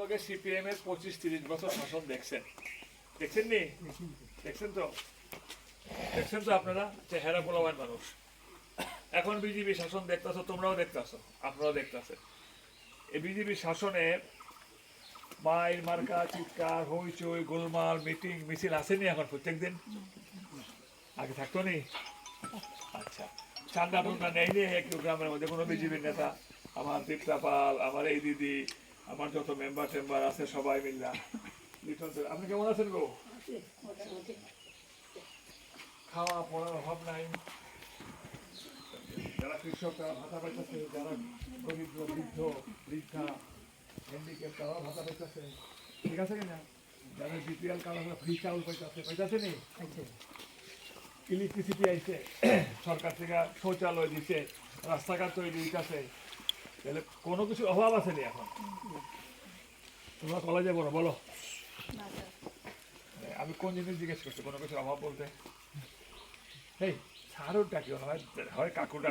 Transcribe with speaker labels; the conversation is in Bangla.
Speaker 1: লগে সিপিএম এর পঁচিশ, তিরিশ বছর শাসন দেখছেন। দেখছেন নি দেখছেন তো? দেখছেন তো আপনারা? চেহারা পোলাবান মানুষ। এখন বিজেপি শাসন দেখতেছো, তোমরাও দেখতেছো, আপনারাও দেখতেছেন। এই বিজেপি শাসনে মায়ের মার্কা, চিৎকার, হইচই, গোলমাল, মিটিং, মিছিল আসেনি এখন প্রত্যেকদিন? আগে থাকতো নি? আচ্ছা ঠান্ডা ঠান্ডা নেয়নি, একটু গ্রামের মধ্যে কোনো বিজেপির নেতা? আমার দীপ্তা পাল আমার এই দিদি আমার যত মেম্বার টেম্বার আছে সবাই মিল্লা। লিটন স্যার, আপনি কেমন আছেন গো? খাওয়া পড়ার অভাব নাই। যারা কৃষক তারা ভাতা পাইতেছে। যারা দরিদ্র বৃদ্ধ বৃদ্ধা হ্যান্ডিক্যাপ তারা ভাতা পাইতেছে। ঠিক আছে কিনা? যারা বিপিএল কারণ ফ্রি চাউল পাইতেছে। পাইতেছে নি? ইলেকট্রিসিটি আইছে। সরকার থেকে শৌচালয় দিছে রাস্তাঘাট তৈরি দিতেছে তাহলে কোনো কিছু অভাব আছে নি এখন? তোমরা কলেজে বলো। বলো আমি কোন জিনিস জিজ্ঞেস করছি? কোনো কিছুর অভাব বলতে? এই ডাকিও হয়? হয় কাকু ডাক